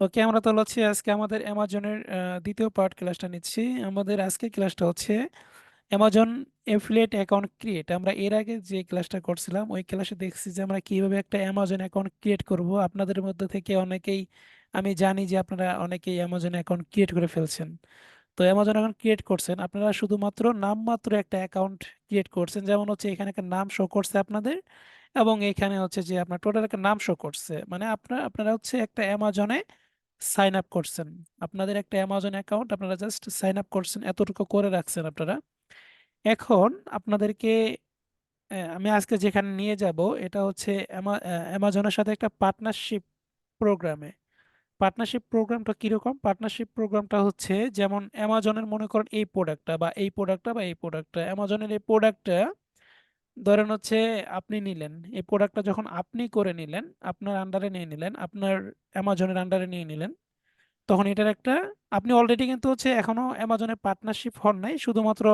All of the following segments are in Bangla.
ওকে, আমরা তো হচ্ছে আজকে আমাদের অ্যামাজনের দ্বিতীয় পার্ট ক্লাসটা নিচ্ছি। আমাদের আজকে ক্লাসটা হচ্ছে অ্যামাজন এফিলিয়েট অ্যাকাউন্ট ক্রিয়েট। আমরা এর আগে যে ক্লাসটা করছিলাম, ওই ক্লাসে দেখছি যে আমরা কীভাবে একটা অ্যামাজন অ্যাকাউন্ট ক্রিয়েট করব। আপনাদের মধ্যে থেকে অনেকেই, আমি জানি যে আপনারা অনেকেই অ্যামাজন অ্যাকাউন্ট ক্রিয়েট করে ফেলছেন। তো অ্যামাজন অ্যাকাউন্ট ক্রিয়েট করছেন। আপনারা শুধুমাত্র নামমাত্র একটা অ্যাকাউন্ট ক্রিয়েট করছেন। যেমন হচ্ছে এখানে একটা নাম শো করছে আপনাদের এবং এখানে হচ্ছে যে আপনার টোটাল একটা নাম শো করছে। মানে আপনার, আপনারা হচ্ছে একটা অ্যামাজনে সাইন আপ করছেন। আপনাদের একটা অ্যামাজন অ্যাকাউন্ট আপনারা জাস্ট সাইন আপ করছেন, এতটুকু করে রাখছেন আপনারা। এখন আপনাদেরকে আমি আজকে যেখানে নিয়ে যাব, এটা হচ্ছে অ্যামা- অ্যামাজনের সাথে একটা পার্টনারশিপ প্রোগ্রামে পার্টনারশিপ প্রোগ্রামটা কীরকম? পার্টনারশিপ প্রোগ্রামটা হচ্ছে যেমন অ্যামাজনের মনে করেন এই প্রোডাক্টটা বা এই প্রোডাক্টটা বা এই প্রোডাক্টটা অ্যামাজনের এই প্রোডাক্টটা ধরেন হচ্ছে আপনি নিলেন এই প্রোডাক্টটা যখন আপনি করে নিলেন আপনার আন্ডারে নিয়ে নিলেন আপনার অ্যামাজনের আন্ডারে নিয়ে নিলেন তখন এটার একটা আপনি অলরেডি কিন্তু হচ্ছে এখনও অ্যামাজনের পার্টনারশিপ হন নাই শুধুমাত্র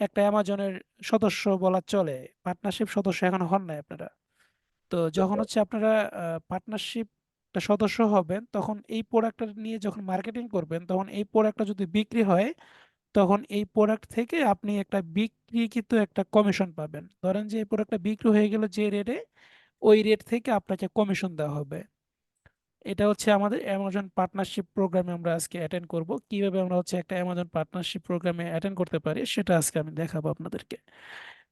একটা অ্যামাজনের সদস্য বলা চলে পার্টনারশিপ সদস্য এখনও হন নাই আপনারা। তো যখন হচ্ছে আপনারা পার্টনারশিপ সদস্য হবেন তখন এই প্রোডাক্টটা নিয়ে যখন মার্কেটিং করবেন তখন এই প্রোডাক্টটা যদি বিক্রি হয় তখন এই প্রোডাক্ট থেকে আপনি একটা বিক্রিকৃত একটা কমিশন পাবেন। ধরেন যে এই প্রোডাক্টটা বিক্রি হয়ে গেল যে রেটে ওই রেট থেকে আপনাকে কমিশন দেওয়া হবে। এটা হচ্ছে আমাদের অ্যামাজন পার্টনারশিপ প্রোগ্রামে আমরা আজকে অ্যাটেন্ড করব। কীভাবে আমরা হচ্ছে একটা অ্যামাজন পার্টনারশিপ প্রোগ্রামে অ্যাটেন্ড করতে পারি, সেটা আজকে আমি দেখাবো আপনাদেরকে।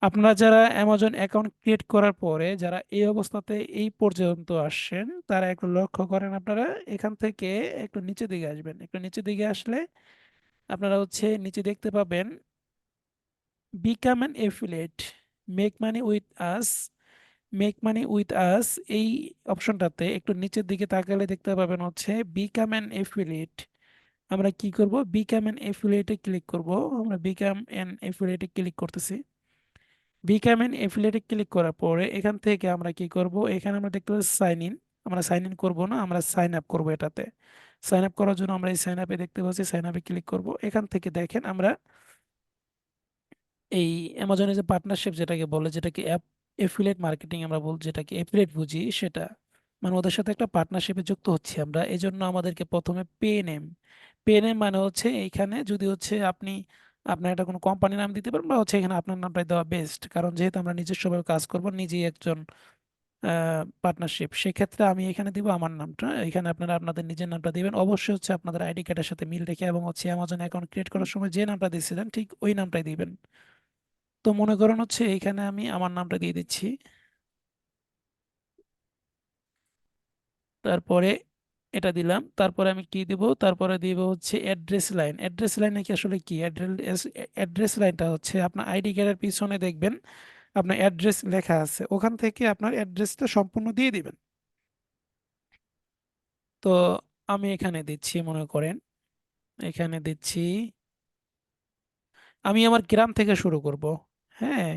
আপনারা যারা অ্যামাজন অ্যাকাউন্ট ক্রিয়েট করার পরে, যারা এই অবস্থাতে এই পর্যন্ত আসছেন, তারা একটু লক্ষ্য করেন আপনারা, এখান থেকে একটু নিচে দিকে আসবেন। একটু নিচে দিকে আসলে আপনারা হচ্ছে নিচে দেখতে পাবেন become an affiliate make money with us make money with us এই অপশনটাতে একটু নিচের দিকে তাকালে দেখতে পাবেন হচ্ছে বিকাম অ্যান এফিলেট আমরা কি করব? বিকাম অ্যান এফিলিয়েটে ক্লিক করব। আমরা বিকাম অ্যান এফিলিয়েটে ক্লিক করতেছি। বিকাম অ্যান এফিলিয়েটে ক্লিক করার পরে এখান থেকে আমরা কি করব? এখানে আমরা দেখতে পাচ্ছি সাইন ইন আমরা সাইন ইন করব না, আমরা সাইন আপ করব এটাতে। সাইন আপ করার জন্য আমরা এই সাইন আপে দেখতে পাচ্ছি সাইন আপে ক্লিক করব। এখান থেকে দেখেন আমরা এই অ্যামাজনের যে পার্টনারশিপ যেটাকে বলে, যেটাকে অ্যাপ এফিলেট মার্কেটিং আমরা বল, যেটাকে এফিলেট বুঝি, সেটা মানে ওদের সাথে একটা পার্টনারশিপে যুক্ত হচ্ছি আমরা। এই জন্য আমাদেরকে প্রথমে পে নেম পে নেম মানে হচ্ছে এইখানে যদি হচ্ছে আপনি, আপনার একটা কোনো কোম্পানির নাম দিতে পারেন বা হচ্ছে এখানে আপনার নামটাই দেওয়া বেস্ট কারণ যেহেতু আমরা নিজস্বভাবে কাজ করব, নিজেই একজন পার্টনারশিপ সেক্ষেত্রে আমি এখানে দিব আমার নামটা। এখানে আপনারা আপনাদের নিজের নামটা দিবেন। অবশ্যই হচ্ছে আপনাদের আইডি কার্ডের সাথে মিল রেখে এবং হচ্ছে অ্যামাজন অ্যাকাউন্ট ক্রিয়েট করার সময় যে নামটা দিয়েছিলেন, ঠিক ওই নামটাই দিবেন। তো মনে করেন হচ্ছে এখানে আমি আমার নামটা দিয়ে দিচ্ছি। তারপরে এটা দিলাম। তারপরে আমি কি দিব? তারপরে দিব হচ্ছে অ্যাড্রেস লাইন অ্যাড্রেস লাইনে কি আসলে কি? অ্যাড্রেস অ্যাড্রেস লাইনটা হচ্ছে আপনার আইডি কার্ডের পিছনে দেখবেন। আপনার অ্যাড্রেস লেখা আছে ওখান থেকে আপনার অ্যাড্রেসটা সম্পূর্ণ দিয়ে দিবেন। তো আমি এখানে দিচ্ছি মনে করেন এখানে দিচ্ছি আমি আমার গ্রাম থেকে শুরু করব হ্যাঁ।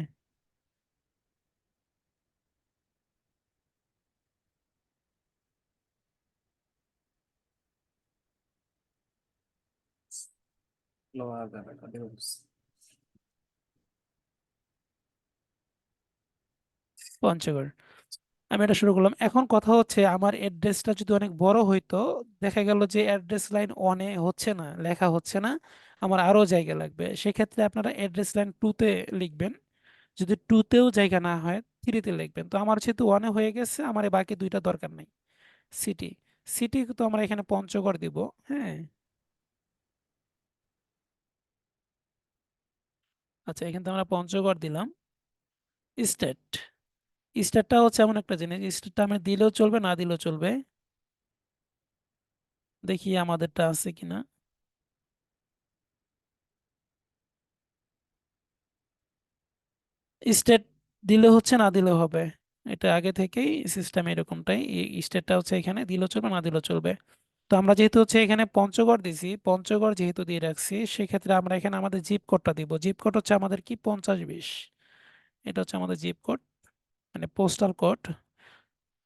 Lo haga, Panchagarh. আমি এটা শুরু করলাম। এখন কথা হচ্ছে আমার অ্যাড্রেসটা যদি অনেক বড় হইতো, দেখা গেল যে অ্যাড্রেস লাইন ওয়ানে হচ্ছে না, লেখা হচ্ছে না, আমার আরও জায়গা লাগবে। সেক্ষেত্রে আপনারা অ্যাড্রেস লাইন টুতে লিখবেন। যদি টুতেও জায়গা না হয় থ্রিতে লিখবেন। তো আমার যেহেতু ওয়ানে হয়ে গেছে, আমার বাকি দুইটা দরকার নেই। সিটি সিটি তো আমরা এখানে পঞ্চগড় দিব হ্যাঁ? আচ্ছা এখানে তো আমরা পঞ্চগড় দিলাম। স্টেট স্টেটটা হচ্ছে এমন একটা জিনিস স্টেটটা আমি দিলেও চলবে, না দিলেও চলবে। দেখি আমাদেরটা আছে কিনা। স্টেট দিলে হচ্ছে, না দিলেও হবে। এটা আগে থেকেই সিস্টেম এরকমটাই। স্টেটটা হচ্ছে এখানে, দিলেও চলবে, না দিলেও চলবে। তো আমরা যেহেতু হচ্ছে এখানে পঞ্চগড় দিছি, পঞ্চগড় যেহেতু দিয়ে রাখছি, সেক্ষেত্রে আমরা এখানে আমাদের জিপ কোডটা দিব। জিপ কোড হচ্ছে আমাদের কি? পঞ্চাশ বিশ। এটা হচ্ছে আমাদের জিপ কোড মানে পোস্টাল কোড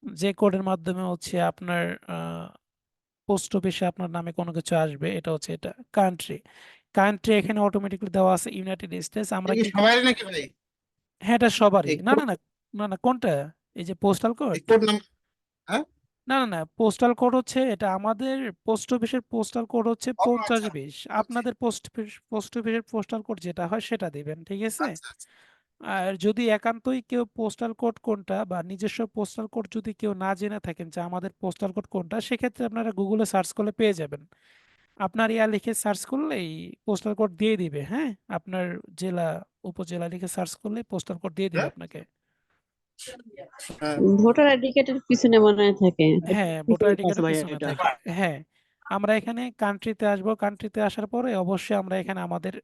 যে কোডের মাধ্যমে হচ্ছে আপনার পোস্ট অফিসে আপনার নামে কোনো কিছু আসবে এটা হচ্ছে এটা কান্ট্রি কান্ট্রি এখানে অটোমেটিকলি দেওয়া আছে ইউনাইটেড স্টেটস আমরা কি সবারই নাকি ভাই? হ্যাঁ এটা সবারই। না না না না না কোনটা? এই যে পোস্টাল কোড কোড নাম হ্যাঁ? না না না পোস্টাল কোড হচ্ছে এটা আমাদের পোস্ট অফিসের পোস্টাল কোড হচ্ছে পঞ্চাশ আচ্ছা বিশ। আপনাদের পোস্ট পোস্ট অফিসের পোস্টাল কোড যেটা হয় সেটা দিবেন ঠিক আছে? আচ্ছা আচ্ছা। আর যদি একান্তই কেউ পোস্টাল কোড কোনটা বা নিজস্ব পোস্টাল কোড যদি কেউ না জেনে থাকেন যে আমাদের পোস্টাল কোড কোনটা সেক্ষেত্রে আপনারা গুগলে সার্চ করলে পেয়ে যাবেন। আপনার ইয়া লিখে সার্চ করলে এই পোস্টাল কোড দিয়ে দিবে হ্যাঁ? আপনার জেলা উপজেলা লিখে সার্চ করলে পোস্টাল কোড দিয়ে দিবে হ্যাঁ? আপনাকে। হ্যাঁ। ভোটার আইডি কার্ডের পিছনে মনে হয় থাকে। হ্যাঁ ভোটার আইডি কার্ডের পিছনে থাকে। হ্যাঁ আমরা এখানে কান্ট্রিতে আসব কান্ট্রিতে আসার পরে অবশ্যই আমরা এখানে আমাদের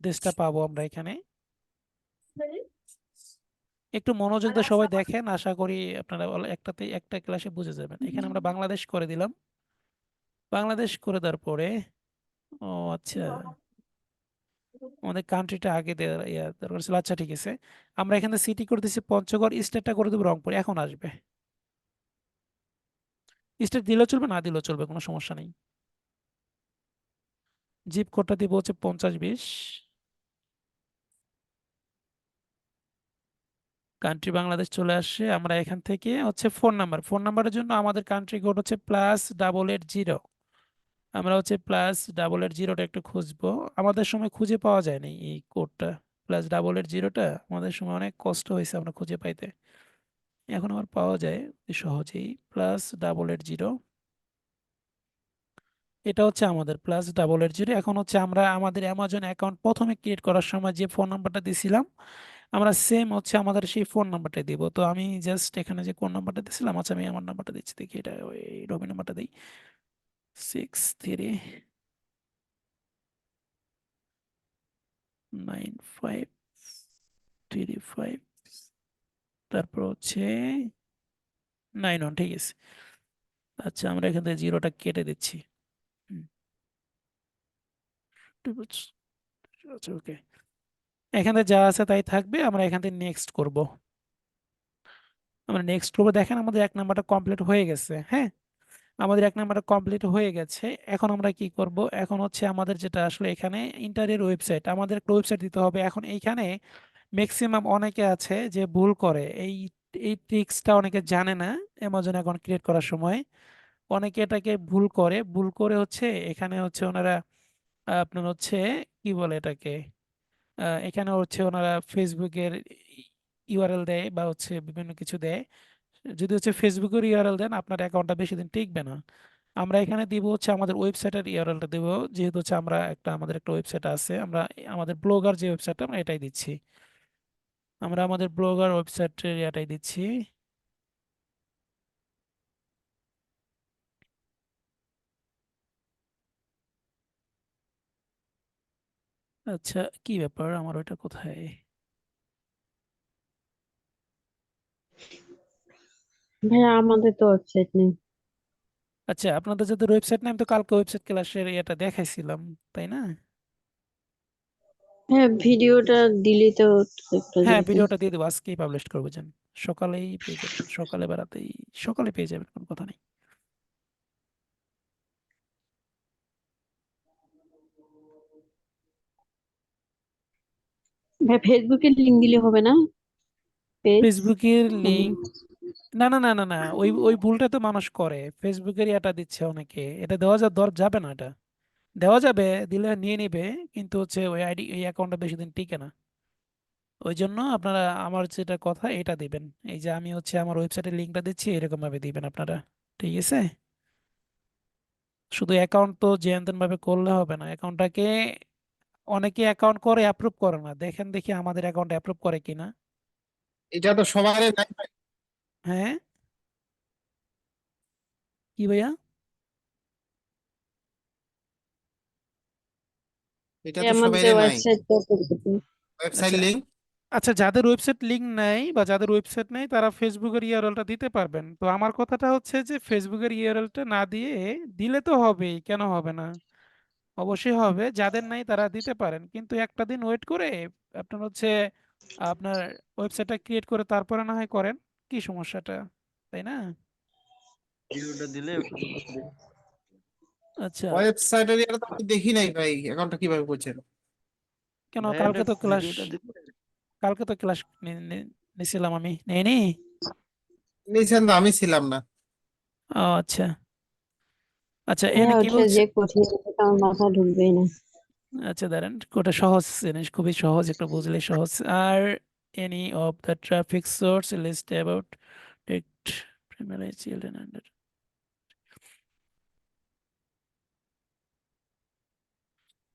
দেশটা পাবো আমরা এখানে। একটু মনোযোগ দিয়ে সবাই দেখেন আশা করি আপনারা একটাতে একটা ক্লাসে বুঝে যাবেন। এখানে আমরা বাংলাদেশ করে দিলাম। বাংলাদেশ করে দেওয়ার পরে ও আচ্ছা। আমাদের কান্ট্রিটা আগে দরকার ছিল। আচ্ছা ঠিক আছে। আমরা এখানে সিটি করে দিচ্ছি পঞ্চগড় স্টেটটা করে দেবো রংপুর। এখন আসবে। স্টেট দিলেও চলবে না দিলেও চলবে কোনো সমস্যা নেই। জিপ কোডটা দিব হচ্ছে পঞ্চাশ বিশ। কান্ট্রি বাংলাদেশ চলে আসছে আমরা এখান থেকে হচ্ছে ফোন নাম্বার ফোন নাম্বারের জন্য আমাদের কান্ট্রি কোড হচ্ছে প্লাস ডাবল এইট জিরো আমরা হচ্ছে প্লাস ডাবল এইট জিরোটা একটু খুঁজবো। আমাদের সময় খুঁজে পাওয়া যায়নি এই কোডটা প্লাস ডাবল এইট জিরোটা আমাদের সময় অনেক কষ্ট হয়েছে আমরা খুঁজে পাইতে। এখন আবার পাওয়া যায় সহজেই। প্লাস ডাবল এইট জিরো এটা হচ্ছে আমাদের প্লাস ডাবল এইট জিরো এখন হচ্ছে আমরা আমাদের অ্যামাজন অ্যাকাউন্ট প্রথমে ক্রিয়েট করার সময় যে ফোন নাম্বারটা দিছিলাম আমরা সেম হচ্ছে আমাদের সেই ফোন নাম্বারটাই দিব। তো আমি জাস্ট এখানে যে কোন নাম্বারটা দিছিলাম আচ্ছা আমি আমার নাম্বারটা দিচ্ছি, দেখি এটা ওই রবি নাম্বারটা দিই। Six three nine five three five তারপর হচ্ছে নাইন ওয়ান ঠিক আছে। আচ্ছা আমরা এখান থেকে জিরোটা কেটে দিচ্ছি। আচ্ছা ওকে এখানে যা আছে তাই থাকবে, আমরা এখান থেকে নেক্সট করব। আমরা নেক্সট করব, দেখেন আমাদের এক নাম্বারটা কমপ্লিট হয়ে গেছে হ্যাঁ? আমাদের এক নাম্বারটা কমপ্লিট হয়ে গেছে। এখন আমরা কি করব? এখন হচ্ছে আমাদের যেটা আসলে এখানে ইন্টারের ওয়েবসাইট আমাদের একটা ওয়েবসাইট দিতে হবে। এখন এইখানে ম্যাক্সিমাম অনেকে আছে যে ভুল করে। এই এই ট্রিক্সটা অনেকে জানে না অ্যামাজন অ্যাকাউন্ট ক্রিয়েট করার সময়। অনেকে এটাকে ভুল করে। ভুল করে হচ্ছে এখানে হচ্ছে ওনারা আপনার হচ্ছে কি বলে এটাকে? এখানে হচ্ছে ওনারা ফেসবুকের ইউআরএল দেয় বা হচ্ছে বিভিন্ন কিছু দেয়। যদি হচ্ছে ফেসবুকের ইউআরএল দেন, আপনার অ্যাকাউন্টটা বেশি দিন টিকবে না। আমরা এখানে দিব হচ্ছে আমাদের ওয়েবসাইটের ইউআরএলটা দেব, যেহেতু হচ্ছে আমরা একটা, আমাদের একটা ওয়েবসাইট আছে। আমরা আমাদের ব্লগার যে ওয়েবসাইটটা, আমরা এটাই দিচ্ছি। আমরা আমাদের ব্লগার ওয়েবসাইটের এটাই দিচ্ছি। আচ্ছা কি ব্যাপার? আমার ওইটা কোথায়? ভাইয়া আমাদের তো ওয়েবসাইট নেই। আচ্ছা আপনাদের যাদের ওয়েবসাইট নাম তো কালকে ওয়েবসাইট ক্লাসের এটা দেখাইছিলাম তাই না? হ্যাঁ ভিডিওটা দিলি তো একটা হ্যাঁ দিলি। ভিডিওটা দিয়ে দেবো আজকেই পাবলিশ করব যান সকালেই পেয়ে যাবেন সকালে বেড়াতেই সকালে পেয়ে যাবেন কোনো কথা নেই। ভাই ফেসবুকে লিংক দিলে হবে না? ফেসবুকের লিংক না না না না না ওই ওই ভুলটা তো মানুষ করে। ফেসবুকের এটা দিচ্ছে অনেকে। এটা দেওয়া যা দর যাবে না এটা। দেওয়া যাবে দিলে নিয়ে নিবে কিন্তু হচ্ছে ওই আইডি এই অ্যাকাউন্টটা বেশি দিন টিকে না। ওই জন্য আপনারা আমার যেটা কথা এটা দিবেন। এই যে আমি হচ্ছে আমার ওয়েবসাইটের লিঙ্কটা দিচ্ছি এরকম ভাবে দিবেন আপনারা। ঠিক আছে? শুধু অ্যাকাউন্ট তো যেন ভাবে করলে হবে না। অ্যাকাউন্টটাকে অনেকে অ্যাকাউন্ট করে অ্যাপ্রুভ করে না। দেখেন দেখি আমাদের অ্যাকাউন্ট অ্যাপ্রুভ করে কিনা। এটা তো সবার নাই ভাই। হ্যাঁ? কি ভাইয়া? এটা তো সবাই নাই। ওয়েবসাইট আচ্ছা। লিংক আচ্ছা যাদের ওয়েবসাইট লিংক নাই বা যাদের ওয়েবসাইট নেই তারা ফেসবুকের ইউআরএলটা দিতে পারবেন। তো আমার কথাটা হচ্ছে যে ফেসবুকের ইউআরএলটা না দিয়ে দিলে তো হবেই কেন হবে না? অবশ্যই হবে যাদের নাই তারা দিতে পারেন। কিন্তু একটা দিন ওয়েট করে আপনার হচ্ছে আপনার ওয়েবসাইটটা ক্রিয়েট করে তারপরে না হয় করেন কি সমস্যাটা? তাই না? ভিডিওটা দিলে আচ্ছা। ওয়েবসাইটের এটা তো আমি দেখি নাই ভাই অ্যাকাউন্টটা কীভাবে করছেন কেন কালকে তো ক্লাস কালকে তো ক্লাস নিছিলাম আমি নেইনি? নিয়েছেন তো আমি ছিলাম না। ও আচ্ছা। আচ্ছা হ্যাঁ এখানে কি ওটা বলছে? যে কঠিন সেটা আমার মাথা ঢুকবেই না। আচ্ছা দাঁড়ান ওটা সহজ জিনিস খুবই সহজ একটু বুঝলে সহজ। আর any of the traffic source list about text primary children under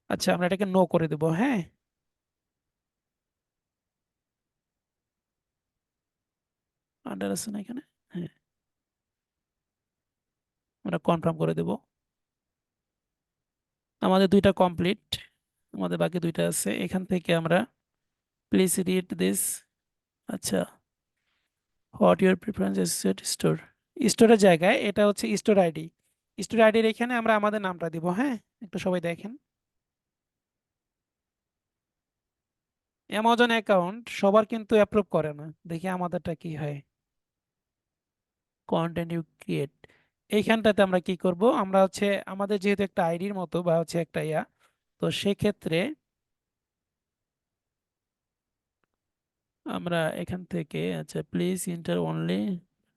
আচ্ছা আমরা এটাকে নো করে দেব হ্যাঁ? আন্ডার আছে না এখানে? হ্যাঁ। আমরা কনফার্ম করে দেব। আমাদের দুইটা কমপ্লিট আমাদের বাকি দুইটা আছে। এখান থেকে আমরা প্লিজ রিড দিস আচ্ছা what your preference set store স্টোরের জায়গায় এটা হচ্ছে স্টোর আইডি স্টোর আইডির এখানে আমরা আমাদের নামটা দিব হ্যাঁ? একটু সবাই দেখেন। অ্যামাজন অ্যাকাউন্ট সবার কিন্তু অ্যাপ্রুভ করে না। দেখি আমাদেরটা কি হয়। কন্টেন্ট ইউ ক্রিয়েট এইখানটাতে আমরা কি করব? আমরা হচ্ছে আমাদের যেহেতু একটা আইডির মতো বা হচ্ছে একটা ইয়া, তো সেক্ষেত্রে আমরা এখান থেকে আচ্ছা প্লিজ ইন্টার অনলি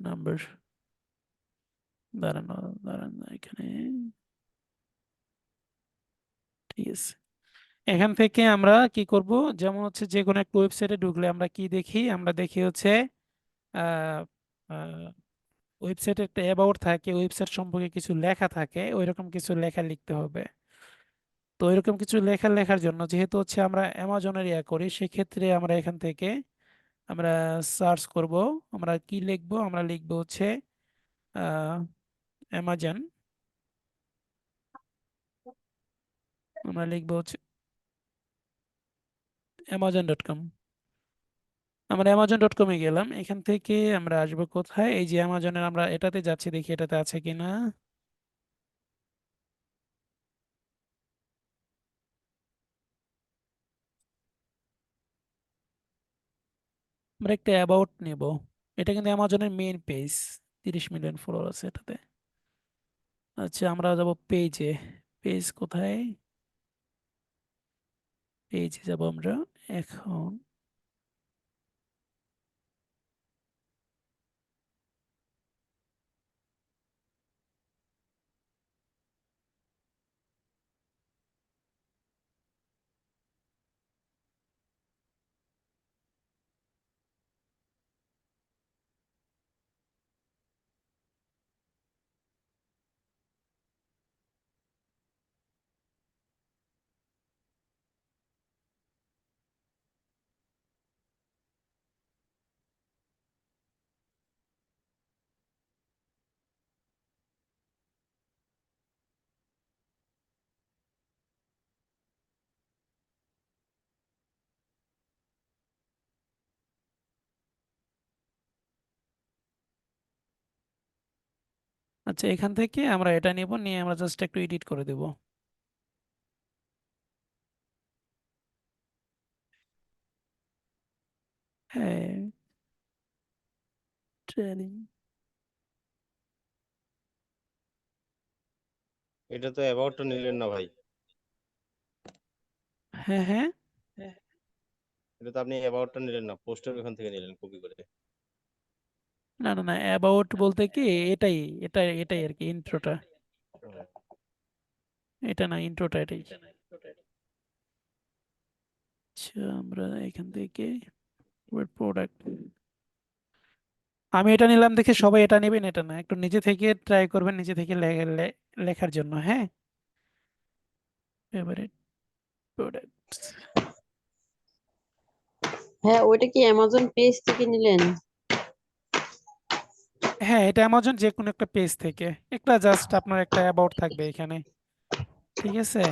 নাম্বার দাঁড়ানো, দাঁড়ান এখানে। ঠিক আছে। এখান থেকে আমরা কি করব? যেমন হচ্ছে যে কোনো একটা ওয়েবসাইটে ঢুকলে আমরা কি দেখি? আমরা দেখি হচ্ছে ওয়েবসাইটে একটা অ্যাবাউট থাকে ওয়েবসাইট সম্পর্কে কিছু লেখা থাকে, ওইরকম কিছু লেখা লিখতে হবে। তো ওইরকম কিছু লেখা লেখার জন্য যেহেতু হচ্ছে আমরা অ্যামাজনের ইয়া করি, সেক্ষেত্রে আমরা এখান থেকে আমরা সার্চ করব, আমরা কি লিখব? আমরা লিখব হচ্ছে অ্যামাজন আমরা লিখব হচ্ছে অ্যামাজন ডট কম আমরা অ্যামাজন ডট কমে গেলাম। এখান থেকে আমরা আসব কোথায়? এই যে অ্যামাজনের আমরা এটাতে যাচ্ছি, দেখি এটাতে আছে কিনা। আমরা একটা অ্যাবাউট নেব। এটা কিন্তু অ্যামাজনের মেইন পেজ তিরিশ মিলিয়ন ফলোয়ার আছে এটাতে। আচ্ছা আমরা যাব পেজে পেজ কোথায়? পেজে যাব আমরা। এখন আচ্ছা এখান থেকে আমরা এটা নেব নিয়ে আমরা জাস্ট একটু এডিট করে দেব। হ্যাঁ ট্রেনিং এটা তো অ্যাবাউটটা নিলেন না ভাই। হ্যাঁ হ্যাঁ। এটা তো আপনি অ্যাবাউটটা নিলেন না পোস্টার ওখান থেকে নিলেন কপি করে। না না না অ্যাবাউট বলতে কি, এটাই এটা এটাই আর কি ইন্ট্রোটা এটা না ইন্ট্রোটা এটাই। আচ্ছা আমরা এখান থেকে প্রোডাক্ট আমি এটা নিলাম দেখে সবাই এটা নেবেন, এটা না, একটু নিজে থেকে ট্রাই করবেন, নিজে থেকে লেখার জন্য হ্যাঁ? ফেভারিট প্রোডাক্ট হ্যাঁ ওইটা কি অ্যামাজন পেজ থেকে নিলেন? হ্যাঁ এটা অ্যামাজন যে কোনো একটা পেজ থেকে। একটা জাস্ট আপনার একটা অ্যাবাউট থাকবে এখানে। ঠিক আছে?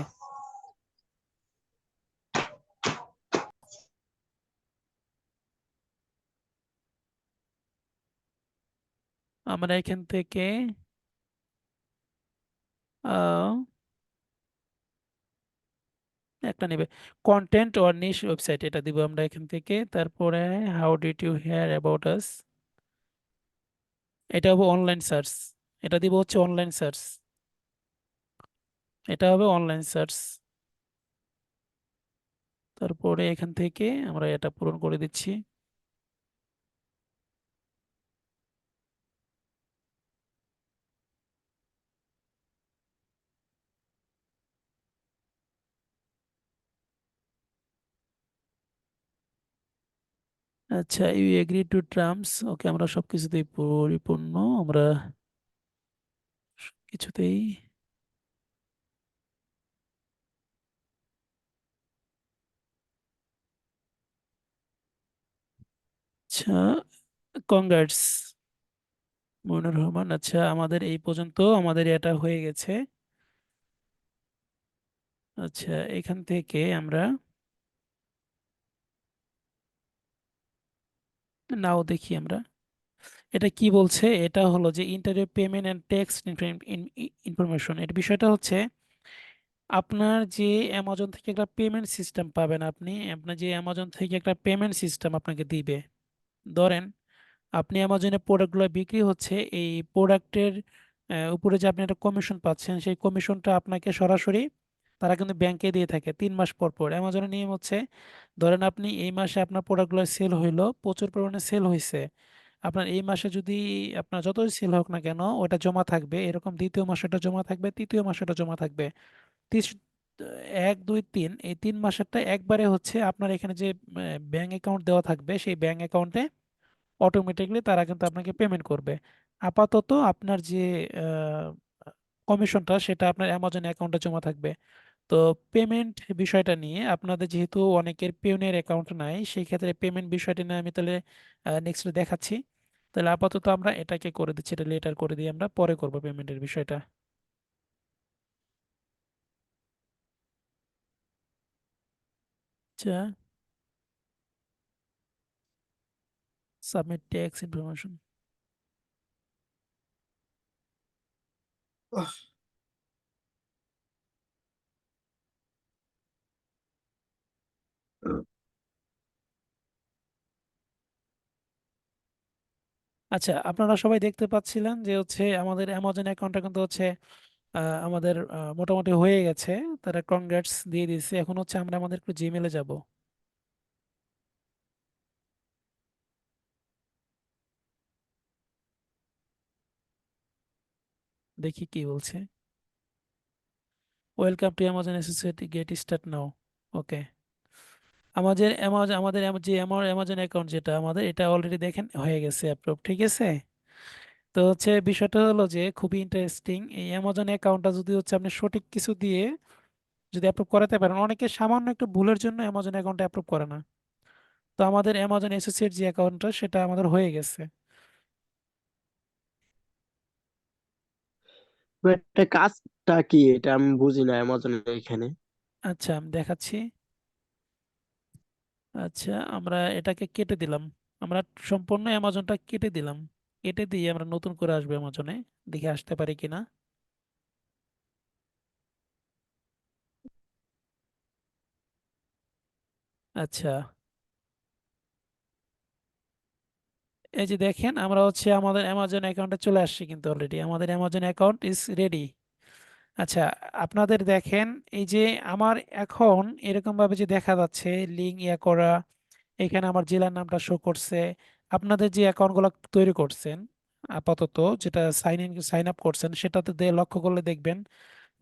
আমরা এখান থেকে একটা নেবে। কন্টেন্ট অর নিশ ওয়েবসাইট এটা দিব আমরা এখান থেকে। তারপরে how did you hear about us এটা হবে অনলাইন সার্চ এটা দিব হচ্ছে অনলাইন সার্চ এটা হবে অনলাইন সার্চ তারপরে এখান থেকে আমরা এটা পূরণ করে দিচ্ছি। আচ্ছা you agree to terms okay আমরা সবকিছুতেই পরিপূর্ণ। আমরা কিছুতেই আচ্ছা কংগ্রাটস মইনুর রহমান। আচ্ছা আমাদের এই পর্যন্ত আমাদের এটা হয়ে গেছে। আচ্ছা এখান থেকে আমরা নাও দেখি আমরা। এটা কি বলছে? এটা হলো যে interview payment and tax information এর বিষয়টা হচ্ছে, আপনার যে অ্যামাজন থেকে একটা পেমেন্ট সিস্টেম পাবেন আপনি, আপনার যে অ্যামাজন থেকে একটা পেমেন্ট সিস্টেম আপনাকে দিবে। ধরেন, আপনি অ্যামাজনে প্রোডাক্টগুলো বিক্রি হচ্ছে, এই প্রোডাক্টের উপরে যে আপনি একটা কমিশন পাচ্ছেন, সেই কমিশনটা আপনাকে সরাসরি তারা কিন্তু ব্যাংকে দিয়ে থাকে তিন মাস পর পর। অ্যামাজনের নিয়ম হচ্ছে, ধরেন আপনি এই মাসে আপনার প্রোডাক্টগুলো সেল হইল, প্রচুর পরিমাণে সেল হয়েছে আপনার এই মাসে যদি আপনার যতই সেল হোক না কেন, ওটা জমা থাকবে। এরকম দ্বিতীয় মাসে ওটা জমা থাকবে, তৃতীয় মাসে ওটা জমা থাকবে। এক, দুই, তিন, এই তিন মাসেরটা একবারে হচ্ছে আপনার এখানে যে ব্যাংক অ্যাকাউন্ট দেওয়া থাকবে, সেই ব্যাংক অ্যাকাউন্টে অটোমেটিকলি তারা কিন্তু আপনাকে পেমেন্ট করবে। আপাতত আপনার যে কমিশনটা সেটা আপনার অ্যামাজন অ্যাকাউন্টে জমা থাকবে। তো পেমেন্ট বিষয়টা নিয়ে আপনাদের যেহেতু অনেকের পেউনের অ্যাকাউন্ট নাই সেই ক্ষেত্রে পেমেন্ট বিষয়টা নিয়ে আমি তাহলে নেক্সট দেখাচ্ছি। তাহলে আপাতত আমরা এটাকে করে দিচ্ছি, এটা লেটার করে দিয়ে আমরা পরে করব পেমেন্টের বিষয়টা। আচ্ছা। সাবমিট ট্যাক্স ইনফরমেশন আচ্ছা আপনারা সবাই দেখতে পাচ্ছিলেন যে হচ্ছে আমাদের অ্যামাজন অ্যাকাউন্টটা কিন্তু হচ্ছে আহ, আমাদের মোটামুটি হয়ে গেছে। তারা কনগ্রাটস দিয়ে দিয়েছে। এখন হচ্ছে আমরা আমাদের একটু জিমেলে যাব। দেখি কি বলছে। Welcome to Amazon associate get start now okay আমাদের অ্যামাজন আমাদের যে আমার অ্যামাজন অ্যাকাউন্ট যেটা আমাদের এটা অলরেডি দেখেন হয়ে গেছে অ্যাপ্রুভ ঠিক আছে? তো হচ্ছে বিষয়টা হলো যে খুবই ইন্টারেস্টিং এই অ্যামাজন অ্যাকাউন্টটা যদি হচ্ছে আপনি সঠিক কিছু দিয়ে যদি অ্যাপ্রুভ করাতে পারেন অনেকে সামান্য একটু ভুলের জন্য অ্যামাজন অ্যাকাউন্ট অ্যাপ্রুভ করে না। তো আমাদের অ্যামাজন অ্যাসোসিয়েট যে অ্যাকাউন্টটা সেটা আমাদের হয়ে গেছে। এটা কাজটা কি? এটা আমি বুঝি না অ্যামাজনের এখানে। আচ্ছা আমি দেখাচ্ছি। আচ্ছা আমরা এটাকে কেটে দিলাম। আমরা সম্পূর্ণ অ্যামাজনটা কেটে দিলাম। কেটে দিয়ে আমরা নতুন করে আসব অ্যামাজনে। দেখে আসতে পারি কিনা। আচ্ছা। এই যে দেখেন, আমরা হচ্ছে আমাদের অ্যামাজন অ্যাকাউন্টে চলে আসছি কিন্তু অলরেডি আমাদের অ্যামাজন অ্যাকাউন্ট ইজ রেডি আচ্ছা আপনাদের দেখেন, এই যে আমার এখন এরকম ভাবে যে দেখা যাচ্ছে, লিঙ্ক ইয়া করা, এখানে আমার জেলার নামটা শো করছে, আপনাদের যে অ্যাকাউন্টগুলো তৈরি করছেন, আপাতত যেটা সাইন ইন সাইন আপ করছেন, সেটাতে দিয়ে লক্ষ্য করলে দেখবেন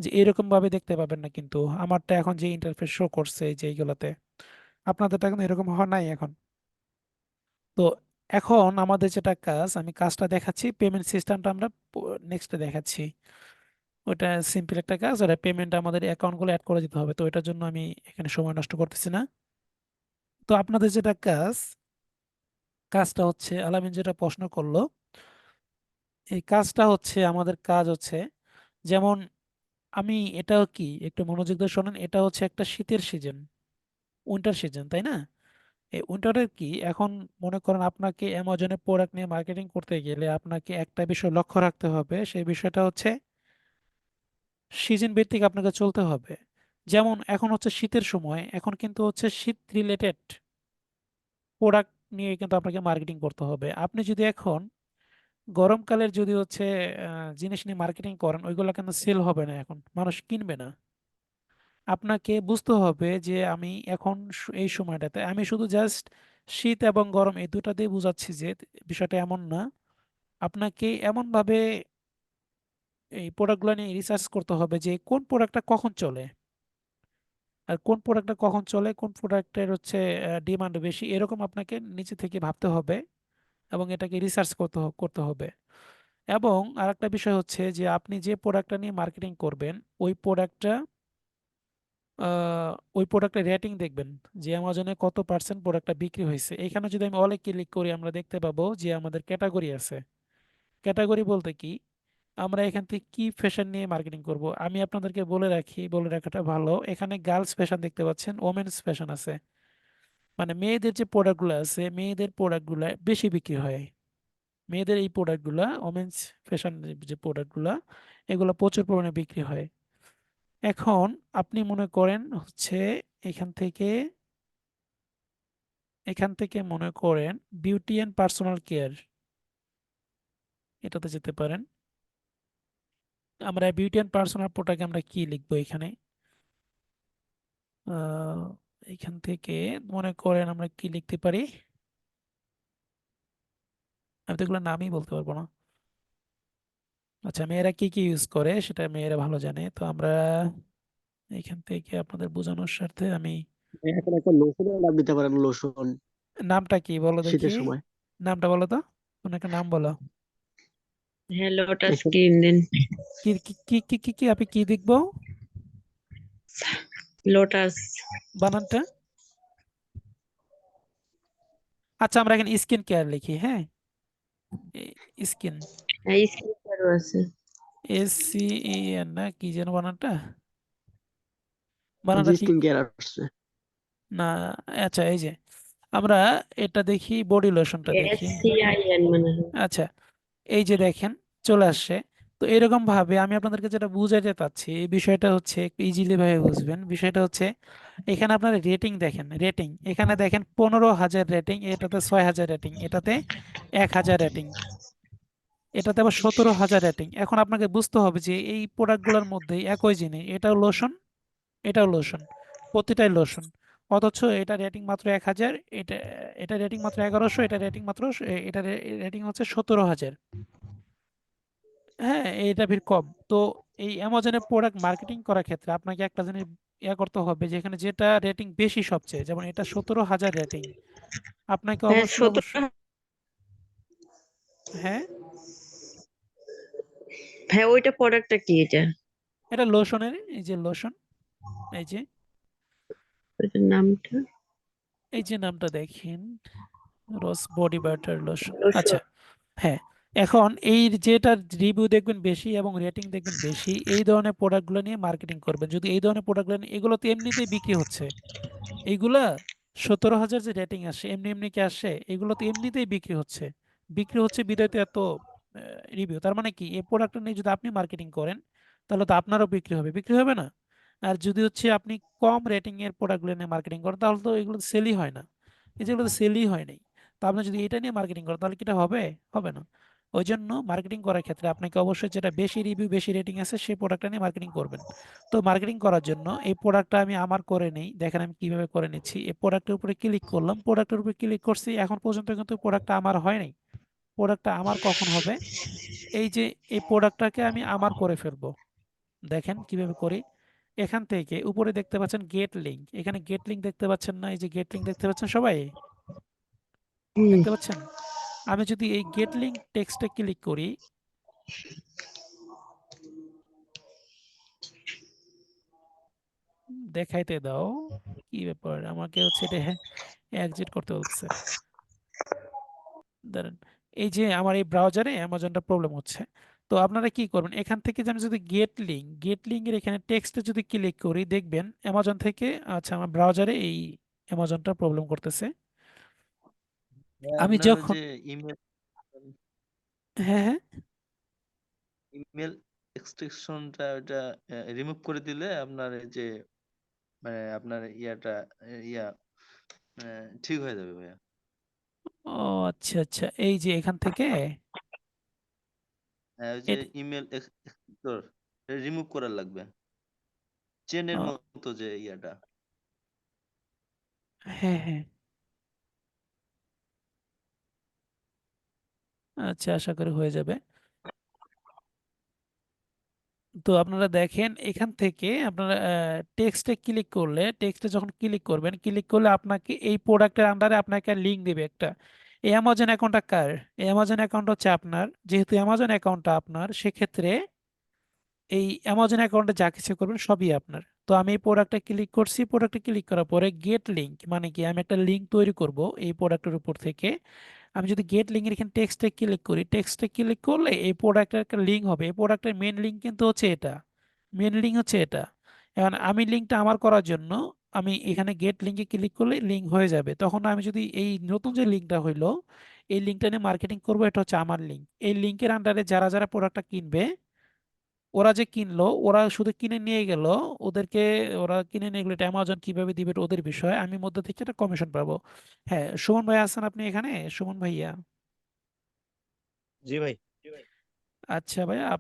যে এরকম ভাবে দেখতে পাবেন না কিন্তু। আমারটা এখন যে ইন্টারফেস শো করছে এই যে এইগুলোতে আপনাদেরটা কিন্তু এরকম হওয়া নাই এখন। তো এখন আমাদের যেটা কাজ, আমি কাজটা দেখাচ্ছি পেমেন্ট সিস্টেমটা আমরা নেক্সটে দেখাচ্ছি। ওটা সিম্পল একটা কাজ ওটা পেমেন্ট আমাদের অ্যাকাউন্টগুলো অ্যাড করে দিতে হবে। তো এটার জন্য আমি এখানে সময় নষ্ট করতেছি না। তো আপনাদের যেটা কাজ, কাজটা হচ্ছে, আলামিন যেটা প্রশ্ন করল, এই কাজটা হচ্ছে, আমাদের কাজ হচ্ছে, যেমন আমি এটাও কি, একটু মনোযোগ দিয়ে শোনেন, এটা হচ্ছে একটা শীতের সিজন উইন্টার সিজন তাই না? এই উইন্টারের কি, এখন মনে করেন আপনাকে অ্যামাজনে প্রোডাক্ট নিয়ে মার্কেটিং করতে গেলে আপনাকে একটা বিষয় লক্ষ্য রাখতে হবে, সেই বিষয়টা হচ্ছে সিজন ভিত্তিক আপনাকে চলতে হবে। যেমন এখন হচ্ছে শীতের সময়, এখন কিন্তু হচ্ছে শীত রিলেটেড প্রোডাক্ট নিয়ে কিন্তু আপনাকে মার্কেটিং করতে হবে। আপনি যদি এখন গরমকালের যদি হচ্ছে জিনিস নিয়ে মার্কেটিং করেন, ওইগুলো কিন্তু সেল হবে না এখন, মানুষ কিনবে না। আপনাকে বুঝতে হবে যে আমি এখন এই সময়টাতে, আমি শুধু জাস্ট শীত এবং গরম এই দুটা দিয়ে বোঝাচ্ছি যে বিষয়টা এমন না। আপনাকে এমনভাবে এই প্রোডাক্টগুলো নিয়ে রিসার্চ করতে হবে যে কোন প্রোডাক্টটা কখন চলে? আর কোন প্রোডাক্টটা কখন চলে? কোন প্রোডাক্টের হচ্ছে ডিমান্ড বেশি? এরকম আপনাকে নিচে থেকে ভাবতে হবে এবং এটাকে রিসার্চ করতে করতে হবে। এবং আরেকটা বিষয় হচ্ছে যে আপনি যে প্রোডাক্টটা নিয়ে মার্কেটিং করবেন, ওই প্রোডাক্টটা ওই প্রোডাক্টের রেটিং দেখবেন যে অ্যামাজনে কত পার্সেন্ট প্রোডাক্টটা বিক্রি হয়েছে। এখানে যদি আমি অলে ক্লিক করি, আমরা দেখতে পাবো যে আমাদের ক্যাটাগরি আছে। ক্যাটাগরি বলতে কি? আমরা এখান থেকে কি ফ্যাশন নিয়ে মার্কেটিং করব? আমি আপনাদেরকে বলে রাখি, বলে রাখাটা ভালো। এখানে গার্লস ফ্যাশন দেখতে পাচ্ছেন ওমেন্স ফ্যাশন আছে। মানে মেয়েদের যে প্রোডাক্টগুলো আছে, মেয়েদের প্রোডাক্টগুলো বেশি বিক্রি হয়। মেয়েদের এই প্রোডাক্টগুলো ওমেন্স ফ্যাশন যে প্রোডাক্টগুলো এগুলো প্রচুর পরিমাণে বিক্রি হয়। এখন আপনি মনে করেন হচ্ছে এখান থেকে এখান থেকে মনে করেন বিউটি অ্যান্ড পার্সোনাল কেয়ার এটাতে যেতে পারেন। আমরা বিউটি অ্যান্ড পার্সোনাল প্রোডাক্টে আমরা কি লিখব এখানে? এখান থেকে মনে করেন আমরা কি লিখতে পারি? আমি তো এগুলো নামই বলতে পারব না। আচ্ছা মেয়েরা কি কি ইউজ করে সেটা মেয়েরা ভালো জানে। তো আমরা এখান থেকে আপনাদের বোঝানোর স্বার্থে আমি এখন একটা লোশনের নাম দিতে পারেন লোশন নামটা কি বলো শীতের দেখি সময়। নামটা বলো তো। কোন একটা নাম বলো। হ্যাঁ লোটাস ক্রিম দেন কি কি কি কি কি কি আপনি কি দেখব? লোটাস বানানটা? আচ্ছা আমরা এখানে স্কিন কেয়ার লিখি হ্যাঁ? স্কিন হ্যাঁ স্কিন কেয়ারও আছে। এস সি ই এন না কি যেন বানানটা? বানানটা স্কিন কেয়ার আসছে। না আচ্ছা এই যে। আমরা এটা দেখি বডি লোশনটা দেখি। এস দেখি সি আই এন মানে। আচ্ছা এই যে দেখেন, চলে আসছে। তো এরকম ভাবে আমি আপনাদেরকে যেটা বুঝাইতে চাচ্ছি, এই বিষয়টা হচ্ছে একটু ইজিলি ভাবে বুঝবেন। বিষয়টা হচ্ছে, এখানে আপনারা রেটিং দেখেন রেটিং এখানে দেখেন পনেরো হাজার রেটিং এটাতে ছয় হাজার রেটিং এটাতে এক হাজার রেটিং এটাতে আবার সতেরো হাজার রেটিং এখন আপনাকে বুঝতে হবে যে এই প্রোডাক্টগুলোর মধ্যে একই জিনিস, এটাও লোশন এটাও লোশন প্রতিটাই লোশন অথচ এটা রেটিং মাত্র এক হাজার এটা এটা রেটিং মাত্র এগারোশো এটা রেটিং মাত্র এটা রেটিং হচ্ছে সতেরো হাজার। হ্যাঁ এটা ভিড় কম। তো এই অ্যামাজনের প্রোডাক্ট মার্কেটিং করার ক্ষেত্রে আপনাকে একটা জিনিস ইয়া করতে হবে যেখানে যেটা রেটিং বেশি সবচেয়ে যেমন এটা সতেরো হাজার রেটিং আপনাকে হ্যাঁ অবশ্যই হ্যাঁ? হ্যাঁ ওইটা প্রোডাক্টটা কি এটা? এটা লোশনের এই যে লোশন এই যে ওইটার নামটা? এই যে নামটা দেখেন রস বডি বাটার লোশন। আচ্ছা হ্যাঁ এখন এই যেটা রিভিউ দেখবেন বেশি এবং রেটিং দেখবেন বেশি এই ধরনের প্রোডাক্টগুলো নিয়ে মার্কেটিং করবেন। যদি এই ধরনের প্রোডাক্টগুলো এগুলো তো এমনিতেই বিক্রি হচ্ছে। এইগুলা সতেরো হাজার যে রেটিং আসে এমনি এমনি কি আসে? এগুলো তো এমনিতেই বিক্রি হচ্ছে। বিক্রি হচ্ছে বিদায় তো এত রিভিউ। তার মানে কি এই প্রোডাক্টটা নিয়ে যদি আপনি মার্কেটিং করেন তাহলে তো আপনারও বিক্রি হবে। বিক্রি হবে না? আর যদি হচ্ছে আপনি কম রেটিং এর প্রোডাক্টগুলো নিয়ে মার্কেটিং করেন, তাহলে তো এগুলো সেলই হয় না। এই যেগুলো সেলই হয় নাই। তো আপনি যদি এটা নিয়ে মার্কেটিং করেন, তাহলে কি এটা হবে? হবে না। ওই জন্য মার্কেটিং করার ক্ষেত্রে আপনাকে অবশ্যই যেটা বেশি রিভিউ বেশি রেটিং আছে, সেই প্রোডাক্টটা নিয়ে মার্কেটিং করবেন। তো মার্কেটিং করার জন্য এই প্রোডাক্টটা আমি আমার করে নেই। দেখেন আমি কীভাবে করে নিচ্ছি। এই প্রোডাক্টের উপরে ক্লিক করলাম প্রোডাক্টের উপরে ক্লিক করছি, এখন পর্যন্ত কিন্তু প্রোডাক্টটা আমার হয় নাই। প্রোডাক্টটা আমার কখন হবে? এই যে এই প্রোডাক্টটাকে আমি আমার করে ফেলব। দেখেন কীভাবে করি। এখান থেকে উপরে দেখতে পাচ্ছেন গেট লিংক এখানে গেট লিংক দেখতে পাচ্ছেন না এই যে গেট লিংক দেখতে পাচ্ছেন সবাই? দেখতে পাচ্ছেন? আমি যদি এই গেট লিংক টেক্সটে ক্লিক করি দেখাইতে দাও। কি ব্যাপার? আমাকে হচ্ছে এটা এক্সিট করতে হচ্ছে দাঁড়ান। এই যে আমার এই ব্রাউজারে অ্যামাজনটা প্রবলেম হচ্ছে। তো আপনারা কি করবেন? এখান থেকে আমি যদি গেট লিঙ্ক গেট লিঙ্কের এখানে টেক্সটে যদি ক্লিক করি দেখবেন অ্যামাজন থেকে আচ্ছা আমার ব্রাউজারে এই অ্যামাজনটা প্রবলেম করতেছে। আমি যখন ইমেল হ্যাঁ হ্যাঁ। ইমেল এক্সটেনশনটা ওটা রিমুভ করে দিলে আপনার এই যে মানে আপনার ইয়াটা ইয়া ঠিক হয়ে যাবে ভাইয়া। ও আচ্ছা আচ্ছা। এই যে এখান থেকে হ্যাঁ, যে ইমেল রিমুভ করা লাগবে। চেনের মতো যে ইয়াটা। হ্যাঁ হ্যাঁ। আচ্ছা আশা করি হয়ে যাবে। তো আপনারা দেখেন এখান থেকে আপনারা টেক্সটে ক্লিক করলে টেক্সটে যখন ক্লিক করবেন ক্লিক করলে আপনাকে এই প্রোডাক্টের আন্ডারে আপনাকে লিঙ্ক দেবে একটা। এই অ্যামাজন অ্যাকাউন্টটা কার? এই অ্যামাজন অ্যাকাউন্ট হচ্ছে আপনার। যেহেতু অ্যামাজন অ্যাকাউন্টটা আপনার, সেক্ষেত্রে এই অ্যামাজন অ্যাকাউন্টে যা কিছু করবেন সবই আপনার। তো আমি এই প্রোডাক্টটা ক্লিক করছি প্রোডাক্টে ক্লিক করার পরে গেট লিঙ্ক মানে কি আমি একটা লিঙ্ক তৈরি করব এই প্রোডাক্টের উপর থেকে। আমি যদি গেট লিঙ্কের এখানে টেক্সটে ক্লিক করি টেক্সটে ক্লিক করলে এই প্রোডাক্টের একটা লিঙ্ক হবে। এই প্রোডাক্টের মেন লিঙ্ক কিন্তু হচ্ছে এটা। মেন লিঙ্ক হচ্ছে এটা। এখন আমি লিঙ্কটা আমার করার জন্য আমি এখানে গেট লিঙ্কে ক্লিক করলে লিঙ্ক হয়ে যাবে। তখন আমি যদি এই নতুন যে লিঙ্কটা হইল এই লিঙ্কটা নিয়ে মার্কেটিং করব এটা হচ্ছে আমার লিঙ্ক এই লিঙ্কের আন্ডারে যারা যারা প্রোডাক্টটা কিনবে ওরা যে কিনলো ওরা শুধু কিনে নিয়ে গেল ওদেরকে ওরা কিনে নিয়ে গেলো এটা অ্যামাজন কীভাবে দিবে ওদের বিষয়। আমি মধ্যে থেকে একটা কমিশন পাবো। হ্যাঁ সুমন ভাই আছেন আপনি এখানে? সুমন ভাইয়া? জি ভাই। আচ্ছা ভাইয়া